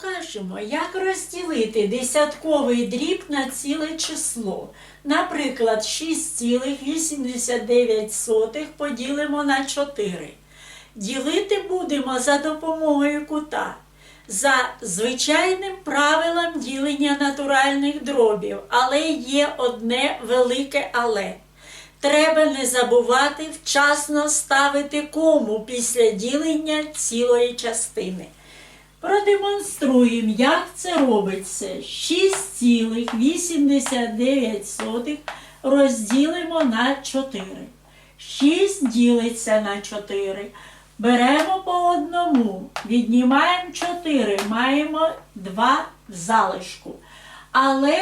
Покажемо, як розділити десятковий дріб на ціле число. Наприклад, 6,89 поділимо на 4. Ділити будемо за допомогою кута. За звичайним правилом ділення натуральних дробів, але є одне велике але. Треба не забувати вчасно ставити кому після ділення цілої частини. Продемонструємо, як це робиться. 6,89 розділимо на 4. 6 ділиться на 4. Беремо по одному, віднімаємо 4, маємо 2 в залишку. Але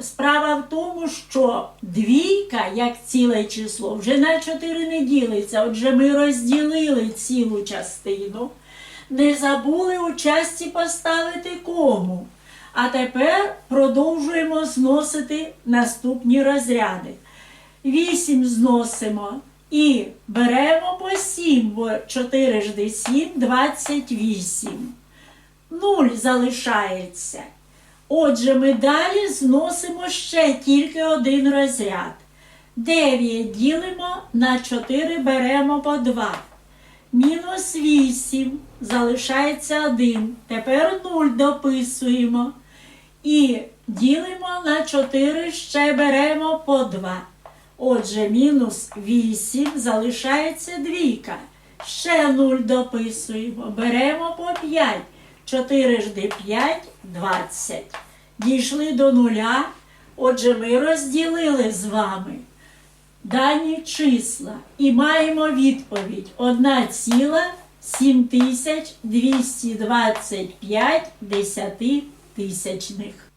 справа в тому, що двійка, як ціле число, вже на 4 не ділиться. Отже, ми розділили цілу частину. Не забули у часті поставити кому. А тепер продовжуємо зносити наступні розряди. 8 зносимо і беремо по 7, бо 4 жди 7, 28. 0 залишається. Отже, ми далі зносимо ще тільки один розряд. 9 ділимо на 4 беремо по 2. Мінус 8 залишається 1. Тепер 0 дописуємо. І ділимо на 4, ще беремо по 2. Отже, мінус 8 залишається двійка. Ще 0 дописуємо. Беремо по 5. 4 жди 5, 20. Дійшли до нуля. Отже, ми розділили з вами дані числа і маємо відповідь 1,7225 десятитисячних.